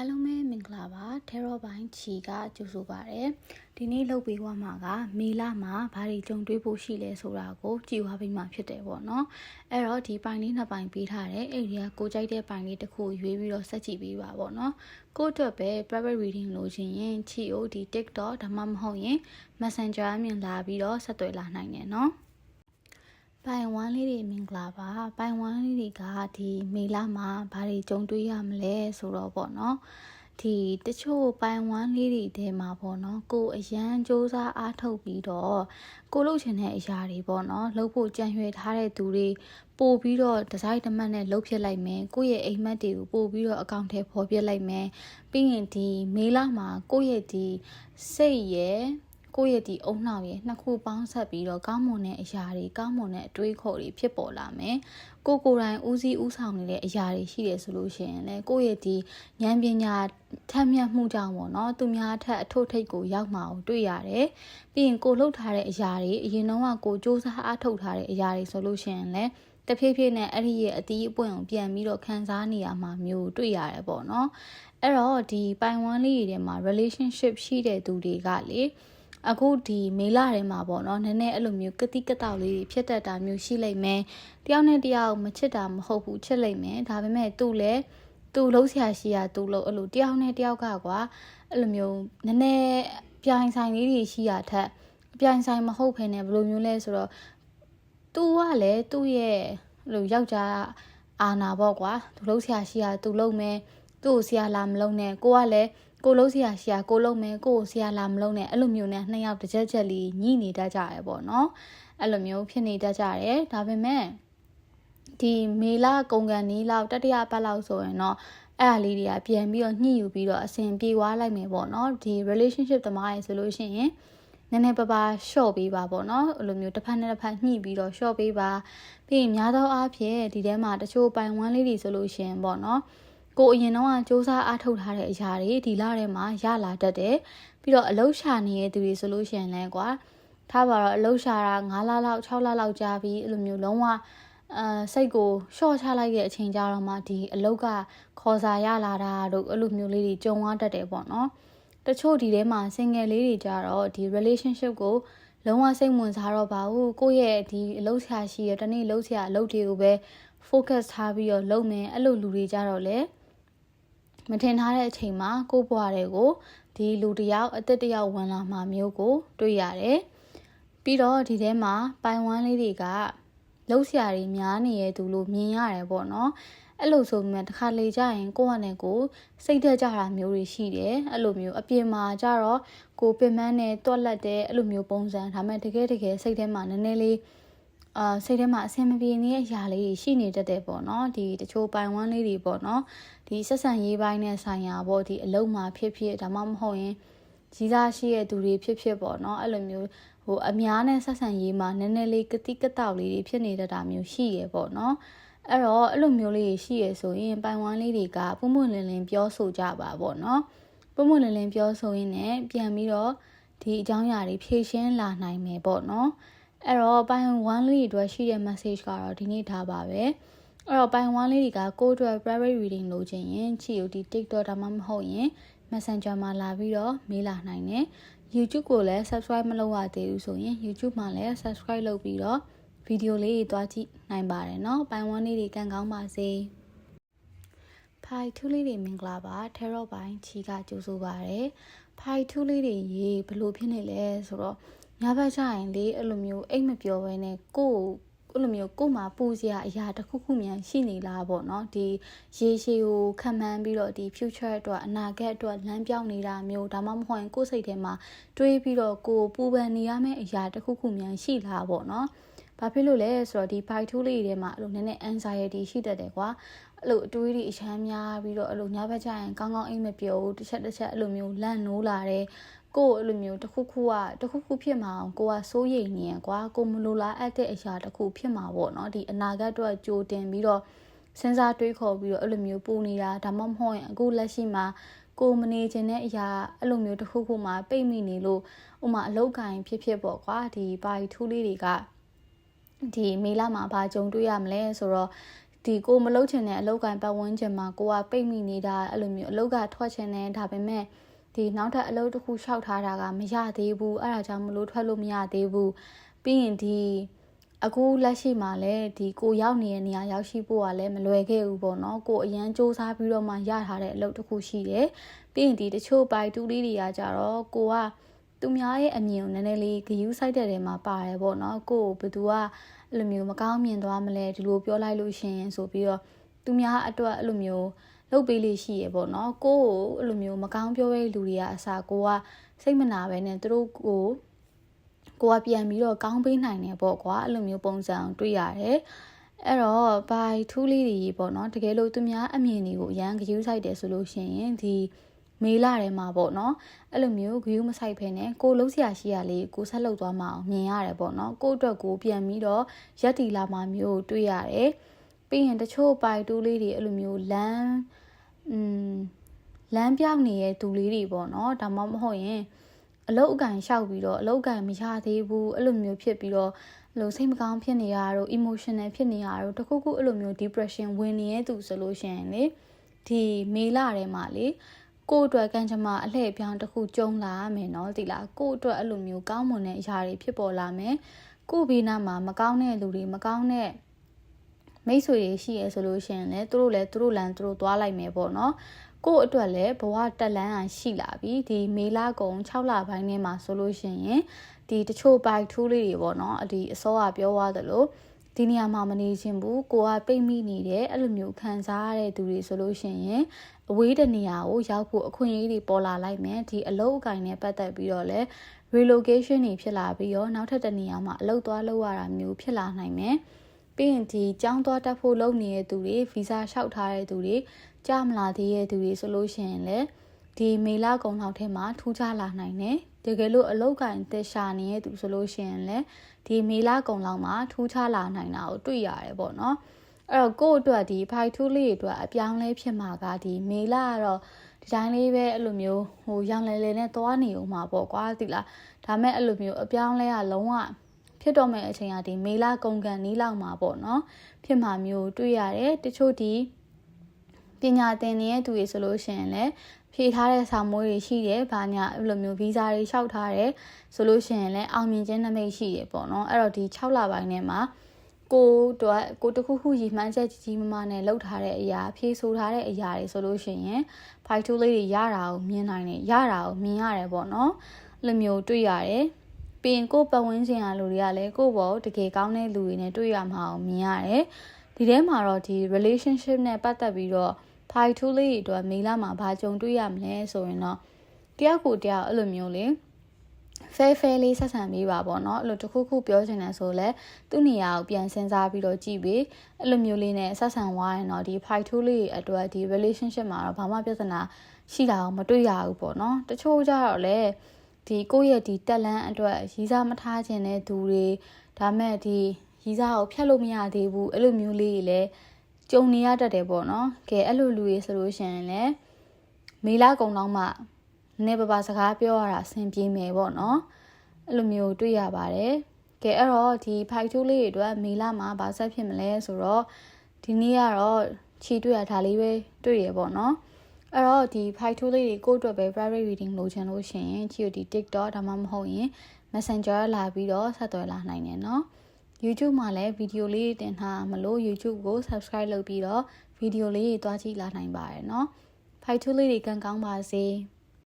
အားလုံးပဲမင်္ဂလာပါထဲရောပိုင်းချီကကြိုဆိုပါရယ်ဒီနေ့လုပ်ပေးသွားမှာကမေလမှာဘာတွေကြုံတွေ့ဖို့ရှိလဲဆိုတာကိုကြည့်သွားပြီးမှဖြစ်တယ်ပေါ့နော်အဲ့တော့ဒီပိုင်းလေးနှစ်ပိုင်းပေးထားတယ်အဲ့ဒီကကိုကြိုက်တဲ့ပိုင်းလေးတစ်ခုရွေးပြီးတော့ဆက်ကြည့်ပေးပါပေါ့နော်ကိုအတွက်ပဲ private reading လို့ချင်းရင်ချီ OD TikTok ဒါမှမဟုတ်ရင် Messenger အမြင်လာပြီးတော့ဆက်သွယ်လာနိုင်တယ်နော် ပိုင်ဝမ်းလေးတွေမင်္ဂလာပါပိုင်ဝမ်းလေးတွေကဒီမေလမှာဘာတွေကြုံတွေ့ရမလဲဆိုတော့ပေါ့နော်ဒီတချို့ပိုင်ဝမ်းလေးတွေထဲမှာပေါ့နော်ကိုအရန်စူးစမ်းအားထုတ်ပြီးတော့ကိုလုပ်ချင်တဲ့အရာတွေပေါ့နော်လုပ်ဖို့ကြံရွယ်ထားတဲ့သူတွေပို့ပြီးတော့ဒီဇိုင်းတမတ်နဲ့လုပ်ဖြစ်လိုက်မယ်ကိုယ့်ရဲ့အိမ်မက်တွေကိုပို့ပြီးတော့အကောင့်ထဲပေါ်ပြလိုက်မယ်ပြီးရင်ဒီမေလမှာကိုယ့်ရဲ့ဒီစိတ်ရဲ့ ကိုယ့်ရဲ့ဒီအုံနှောက်ရဲ့နှစ်ခုပေါင်းဆက်ပြီးတော့ကောင်းမွန်တဲ့အရာတွေကောင်းမွန်တဲ့အတွေးခေါ်တွေဖြစ်ပေါ်လာမယ်။ကိုကိုယ်တိုင်ဦးစီးဦးဆောင်နေတဲ့အရာတွေရှိတယ်ဆိုလို့ရှိရင်လည်းကိုယ့်ရဲ့ဒီဉာဏ်ပညာထက်မြက်မှုကြောင့်ပေါ့နော်သူများထက်အထုထိတ်ကိုရောက်မှာကိုတွေ့ရတယ်။ပြီးရင်ကိုလှုပ်ထားတဲ့အရာတွေအရင်တော့ကကိုစ조사အားထုတ်ထားတဲ့အရာတွေဆိုလို့ရှိရင်လည်းတဖြည်းဖြည်းနဲ့အဲ့ဒီရဲ့အတီးအပွင့်ကိုပြန်ပြီးတော့ခံစားနေရမှာမျိုးတွေ့ရတယ်ပေါ့နော်။အဲ့တော့ဒီပိုင်ဝမ်းလေးတွေထဲမှာ relationship ရှိတဲ့သူတွေကလေ အခုဒီမေလထဲမှာပေါ့နော်နည်းနည်းအဲ့လိုမျိုးကတိကတောက်လေးတွေဖြစ်တတ်တာမျိုးရှိလိမ့်မယ်တယောက်နဲ့တယောက်မချစ်တာမဟုတ်ဘူးချစ်လိမ့်မယ်ဒါပေမဲ့သူ့လည်းသူ့လုံးဆရာရှိရသူ့လုံးအဲ့လိုတယောက်နဲ့တယောက်ကကွာအဲ့လိုမျိုးနည်းနည်းပြိုင်ဆိုင်လေးတွေရှိရထက်ပြိုင်ဆိုင်မဟုတ်ဖ ೇನೆ ဘယ်လိုမျိုးလဲဆိုတော့သူကလည်းသူ့ရဲ့အဲ့လိုယောက်ျားအာနာပေါ့ကွာသူလုံးဆရာရှိရသူလုံးမယ်သူ့ကိုဆရာလာမလုံးနဲ့ကိုကလည်း ကိုလုံးစရာရှာကိုလုံးမယ်ကိုကိုဆရာလာမလုံးနဲ့အဲ့လိုမျိုးနဲ့နှစ်ယောက်တစ်ချက်ချက်လေးညှိနေတတ်ကြရပေါ့နော်အဲ့လိုမျိုးဖြစ်နေတတ်ကြတယ်ဒါပေမဲ့ဒီမေလကုန်ကန်နီးလောက်တတိယပတ်လောက်ဆိုရင်တော့အဲ့အလေးတွေကပြန်ပြီးတော့ညှိယူပြီးတော့အဆင်ပြေသွားလိုက်မယ်ပေါ့နော်ဒီ relationship သမားရေဆိုလို့ရှိရင်နည်းနည်းပါးပါရှော့ပေးပါပေါ့နော်အဲ့လိုမျိုးတစ်ဖက်နဲ့တစ်ဖက်ညှိပြီးတော့ရှော့ပေးပါပြီးရင်များသောအားဖြင့်ဒီထဲမှာတချို့ပိုင်ဝမ်းလေးတွေဆိုလို့ရှိရင်ပေါ့နော် ကိုအရင်တော့စ조사အားထုတ်ထားတဲ့အရာတွေဒီလထဲမှာရလာတတ်တယ်ပြီးတော့အလုရှာနေတဲ့သူတွေဆိုလို့ရှိရင်လည်းကွာထားပါတော့အလုရှာတာ9လလောက်6လလောက်ကြာပြီးအဲ့လိုမျိုးလုံးဝအာစိတ်ကိုရှော့ချလိုက်တဲ့အချိန်ကြတော့မှဒီအလုတ်ကခေါ်စာရလာတာတို့အဲ့လိုမျိုးလေးတွေကြုံရတတ်တယ်ပေါ့နော်တချို့ဒီထဲမှာ single လေးတွေကြတော့ဒီ relationship ကိုလုံးဝစိတ်ဝင်စားတော့ပါဘူးကိုယ့်ရဲ့ဒီအလုပ်ဆရာရှိရတနေ့လုပ်ဆရာအလုပ်တွေကိုပဲ focus ထားပြီးတော့လုပ်မယ်အဲ့လိုလူတွေကြတော့လေ မထင်ထားတဲ့အချိန်မှာကိုဘွားတွေကိုဒီလူတယောက်အသက်တယောက်ဝင်လာမှမျိုးကို တွေ့ရတယ်။ပြီးတော့ဒီထဲမှာပိုင်ဝမ်းလေးတွေကလှုပ်ရှားတွေများနေရသူလို့မြင်ရတယ်ပေါ့နော်။အဲ့လိုဆိုမှတခါလေကြရင်ကိုယ့်ဟာနဲ့ကိုစိတ်သက်ကြတာမျိုးတွေရှိတယ်။အဲ့လိုမျိုးအပြင်မှာကြတော့ကိုပင်မနဲ့တွက်လက်တဲ့အဲ့လိုမျိုးပုံစံဒါမှတကယ်တကယ်စိတ်ထဲမှာနည်းနည်းလေး အာစိတ်ထဲမှာအဆင်မပြေနေတဲ့အရာလေးရှိနေတတ်တယ်ပေါ့နော်ဒီတချို့ပိုင်ဝမ်းလေးတွေပေါ့နော်ဒီဆက်ဆံရေးပိုင်းနဲ့ဆိုင်ရာပေါ့ဒီအလုံးမှာဖြစ်ဖြစ်ဒါမှမဟုတ်ရင်ကြီးစားရှိတဲ့သူတွေဖြစ်ဖြစ်ပေါ့နော်အဲ့လိုမျိုးဟိုအများနဲ့ဆက်ဆံရေးမှာနည်းနည်းလေးကတိကတောက်လေးတွေဖြစ်နေတတ်တာမျိုးရှိရပေါ့နော်အဲ့တော့အဲ့လိုမျိုးလေးရှိရဆိုရင်ပိုင်ဝမ်းလေးတွေကပုံမှန်လင်းလင်းပြောဆိုကြပါပေါ့နော်ပုံမှန်လင်းလင်းပြောဆိုရင်းနဲ့ပြန်ပြီးတော့ဒီအကြောင်းအရာတွေဖြည့်ရှင်းလာနိုင်မယ်ပေါ့နော် အဲ့တော့ပိုင်1လေးတွေအတွက်ရှိတဲ့ message ကတော့ဒီနေ့ဒါပါပဲအဲ့တော့ပိုင်1လေးတွေကကိုယ့်အတွက် private reading လုပ်ချင်ရင်ချီ UT TikTok ဒါမှမဟုတ်ရင် Messenger မှာလာပြီးတော့မေးလာနိုင်တယ် YouTube ကိုလည်း subscribe မလုပ်ရသေးဘူးဆိုရင် YouTube မှာလည်း subscribe လုပ်ပြီးတော့ဗီဒီယိုလေးတွေတွားကြည့်နိုင်ပါတယ်เนาะပိုင်1လေးတွေကန်ကောင်းပါစေဖိုင်ထူးလေးတွေမင်္ဂလာပါထဲရော့ပိုင်းချီကကြိုးဆိုပါရယ်ဖိုင်ထူးလေးတွေရေဘလို့ဖြစ်နေလဲဆိုတော့ ညဘက်ကျရင်လေအဲ့လိုမျိုးအိတ်မပြောဘဲနဲ့ကိုယ်အဲ့လိုမျိုးကို့မှာပူစရာအရာတစ်ခုခုမြန်ရှိနေလားပေါ့နော်ဒီရေရှည်ကိုခံမှန်းပြီးတော့ဒီ future အတွက်အနာဂတ်အတွက်လမ်းပြောင်းနေတာမျိုးဒါမှမဟုတ်ရင်ကိုယ့်စိတ်ထဲမှာတွေးပြီးတော့ကိုပူပန်နေရမယ့်အရာတစ်ခုခုမြန်ရှိလားပေါ့နော်ဘာဖြစ်လို့လဲဆိုတော့ဒီ bite tool လေးတွေထဲမှာအဲ့လိုနည်းနည်း anxiety ရှိတတ်တယ်ကွာအဲ့လိုအတွေးတွေအချမ်းများပြီးတော့အဲ့လိုညဘက်ကျရင်ကောင်းကောင်းအိမ်မပြောဘူးတစ်ချက်တစ်ချက်အဲ့လိုမျိုးလန့်နိုးလာတယ် ကိုအဲ့လိုမျိုးတစ်ခုခုကတစ်ခုခုဖြစ်မှာအောင်ကိုကစိုးရိမ်နေရကွာကိုမလိုလားအပ်တဲ့အရာတစ်ခုဖြစ်မှာပေါ့နော်ဒီအနာဂတ်အတွက်ကြိုတင်ပြီးတော့စဉ်းစားတွေးခေါ်ပြီးတော့အဲ့လိုမျိုးပူနေတာဒါမှမဟုတ်ရင်အခုလက်ရှိမှာကိုမနေခြင်းတဲ့အရာအဲ့လိုမျိုးတစ်ခုခုမှပိတ်မိနေလို့ဥမာအလောက်ကိုင်းဖြစ်ဖြစ်ပေါ့ကွာဒီပါရီထူးလေးတွေကဒီမေလာမှာဘာကြုံတွေ့ရမလဲဆိုတော့ဒီဒီကိုမလုပ်ချင်တဲ့အလုပ်ကိုင်ပတ်ဝန်းကျင်မှာကိုကပိတ်မိနေတာအဲ့လိုမျိုးအလုပ်ကထွက်ချင်တယ်ဒါပေမဲ့ ဒီနောက်ထပ်အလုပ်တစ်ခုလျှောက်ထားတာကမရသေးဘူးအဲ့ဒါကြောင့်မလို့ထွက်လို့မရသေးဘူးပြီးရင်ဒီအခုလက်ရှိမှာလည်းဒီကိုရောက်နေတဲ့နေရာရောက်ရှိဖို့ကလည်းမလွယ်ခဲ့ဘူးပေါ့နော်ကိုအရန်စူးစမ်းပြီးတော့မှရထားတဲ့အလုပ်တစ်ခုရှိတယ်ပြီးရင်ဒီတချို့ပိုက်တူးလေးတွေကကြတော့ကိုကသူများရဲ့အမြင်ကိုနည်းနည်းလေးဂယူးဆိုင်တဲ့ထဲမှာပါတယ်ပေါ့နော်ကိုဘယ်သူကအဲ့လိုမျိုးမကောင်းမြင်သွားမလဲဒီလိုပြောလိုက်လို့ရှင်ဆိုပြီးတော့သူများအတွက်အဲ့လိုမျိုး လုပ်ပေးလေးရှိရပေါ့နော်ကိုကိုအဲ့လိုမျိုးမကောင်းပြောတဲ့လူတွေကအစားကိုကစိတ်မနာပဲနဲ့သူတို့ကိုကိုကပြန်ပြီးတော့ကောင်းပေးနိုင်တယ်ပေါ့ကွာအဲ့လိုမျိုးပုံစံတွေ့ရတယ်အဲ့တော့ဘိုင်ထူးလေးတွေပေါ့နော်တကယ်လို့သူများအမြင်တွေကိုအရန်ဂယူးဆိုင်တယ်ဆိုလို့ရှိရင်ဒီမေးလာတယ်မှာပေါ့နော်အဲ့လိုမျိုးဂယူးမဆိုင်ဖ ೇನೆ ကိုလုံးဆရာရှိရလေးကိုဆက်လုပ်သွားမအောင်မြင်ရတယ်ပေါ့နော်ကိုအတွက်ကိုပြန်ပြီးတော့ရက်တီလာမှမျိုးတွေ့ရတယ် ပြီးရင်တချို့ပိုက်တူးလေးတွေအဲ့လိုမျိုးလမ်းอืมလမ်းပြောက်နေတဲ့သူလေးတွေပေါ့နော်ဒါမှမဟုတ်ရင်အလုတ်အကင်လျှောက်ပြီးတော့အလုတ်အကင်မရသေးဘူးအဲ့လိုမျိုးဖြစ်ပြီးတော့အဲ့လိုစိတ်မကောင်းဖြစ်နေရတော့ emotional ဖြစ်နေရတော့တခုခုအဲ့လိုမျိုး depression ဝင်နေတဲ့သူဆိုလို့ရှိရင်လေဒီမေလာထဲမှာလေကို့အတွက်ကံကြမ္မာအလှည့်ပြောင်းတစ်ခုကြုံလာမယ်နော်ဒီလားကို့အတွက်အဲ့လိုမျိုးကောင်းမွန်တဲ့အရာတွေဖြစ်ပေါ်လာမယ်ကို့ဘေးနားမှာမကောင်းတဲ့လူတွေမကောင်းတဲ့ မိတ်ဆွေတွေရှိရဆိုလို့ရှိရင်လည်းသူတို့လည်းသူတို့လမ်းသူတို့သွားလိုက်မယ်ပေါ့နော်ကို့အတွက်လည်းဘဝတက်လန်းအောင်ရှိလာပြီဒီမေလာကုံ6လပိုင်းထဲမှာဆိုလို့ရှိရင်ဒီတချို့ပိုက်ထူးလေးတွေပေါ့နော်ဒီအစောကပြောသွားသလိုဒီနေရာမှာမနေခြင်းဘူးကိုကပိတ်မိနေတယ်အဲ့လိုမျိုးခံစားရတဲ့သူတွေဆိုလို့ရှိရင်အဝေးတနေရာကိုရောက်ဖို့အခွင့်အရေးတွေပေါ်လာလိုက်မယ်ဒီအလုပ်အကင်နဲ့ပတ်သက်ပြီးတော့လဲ relocation တွေဖြစ်လာပြီးတော့နောက်ထပ်တနေရာမှာအလုပ်သွားလုပ်ရတာမျိုးဖြစ်လာနိုင်မယ် ပြီးရင်ဒီចောင်းသွားတက်ဖို့လုပ်နေတဲ့သူတွေဗီဇာလျှောက်ထားတဲ့သူတွေကြာမလာသေးတဲ့သူတွေဆိုလို့ရှိရင်လည်းဒီမေလကုံလောက်ထဲမှာထူးခြားလာနိုင်တယ်တကယ်လို့အလောက်ကင်တက်ရှာနေတဲ့သူဆိုလို့ရှိရင်လည်းဒီမေလကုံလောက်မှာထူးခြားလာနိုင်တာကိုတွေ့ရတယ်ပေါ့နော်အဲ့တော့ကို့အတွက်ဒီဖိုက်ထူးလေးတွေအတွက်အပြောင်းလဲဖြစ်မှာကဒီမေလကတော့ဒီတိုင်းလေးပဲအဲ့လိုမျိုးဟိုရောင်လဲလဲနဲ့သွားနေအောင်မှာပေါ့ကွာသိလားဒါမဲ့အဲ့လိုမျိုးအပြောင်းလဲကလုံးဝ ဖြစ်တော့မယ့်အချိန်ကဒီမေလကုန်ကန်နီးလောက်မှာပေါ့နော်ဖြစ်မှာမျိုးတွေ့ရတယ်တချို့ဒီပညာသင်နေတဲ့သူတွေဆိုလို့ရှိရင်လည်းဖြေထားတဲ့စာမိုးတွေရှိတယ်။ဘာညာအဲ့လိုမျိုးဗီဇာတွေလျှောက်ထားတယ်ဆိုလို့ရှိရင်လည်းအောင်မြင်ခြင်းနမိတ်ရှိတယ်ပေါ့နော်။အဲ့တော့ဒီ6လပိုင်းထဲမှာကိုတော့ကိုတခုခုရည်မှန်းချက်ကြီးကြီးမားမားနဲ့လုပ်ထားတဲ့အရာဖြေဆိုထားတဲ့အရာတွေဆိုလို့ရှိရင်ဖိုက်တူလေးတွေရတာကိုမြင်နိုင်တယ်ရတာကိုမြင်ရတယ်ပေါ့နော်။အဲ့လိုမျိုးတွေ့ရတယ်။ ပြီးရင်ကိုပတ်ဝန်းကျင်ကလူတွေကလည်းကိုဘောတကယ်ကောင်းတဲ့လူတွေနဲ့တွေ့ရမှာကိုမြင်ရတယ်။ဒီထဲမှာတော့ဒီ relationship နဲ့ပတ်သက်ပြီးတော့ဖိုက်ထူးလေးတွေအတွက်မေလာမှာဘာကြုံတွေ့ရမလဲဆိုရင်တော့တယောက်ကိုတယောက်အဲ့လိုမျိုးလေဖဲဖဲလေးဆက်ဆံပေးပါပေါ့နော်အဲ့လိုတခုခုပြောချင်တယ်ဆိုလဲသူ့နေရာကိုပြန်စဉ်းစားပြီးတော့ကြည့်ပြီးအဲ့လိုမျိုးလေးနဲ့ဆက်ဆံသွားရင်တော့ဒီ fight tool လေးအတွက်ဒီ relationship မှာတော့ဘာမှပြဿနာရှိတာကိုမတွေ့ရဘူးပေါ့နော်တချို့ကြတော့လေ ဒီကိုယ့်ရဲ့ဒီတက်လန်းအတွက်ရီးစားမထားခြင်းတဲ့သူတွေဒါမဲ့ဒီရီးစားကိုဖျက်လို့မရသေးဘူးအဲ့လိုမျိုးလေးတွေလည်းကြုံနေရတတ်တယ်ပေါ့နော်ကဲအဲ့လိုလူတွေဆိုလို့ရှိရင်လည်းမေလာကုံတော့မှနည်းပပါစကားပြောရတာအဆင်ပြေမယ်ပေါ့နော်အဲ့လိုမျိုးတွေ့ရပါတယ်ကဲအဲ့တော့ဒီဖိုက်ချိုးလေးတွေအတွက်မေလာမှာဘာဆက်ဖြစ်မလဲဆိုတော့ဒီနေ့ကတော့ခြေတွေ့ရတာလေးပဲတွေ့ရပေါ့နော် အဲ့တော့ဒီ file tool လေးတွေကိုယ့်အတွက်ပဲ private reading လုပ်ချင်လို့ရှိရင် GOD TikTok ဒါမှမဟုတ်ရင် Messenger လာပြီးတော့ဆက်သွယ်လာနိုင်တယ်နော် YouTube မှာလည်းဗီဒီယိုလေးတင်ထားမလို့ YouTube ကို subscribe လုပ်ပြီးတော့ဗီဒီယိုလေးတွေတွားကြည့်လာနိုင်ပါတယ်နော် file tool လေးတွေကန်ကောင်းပါစေ။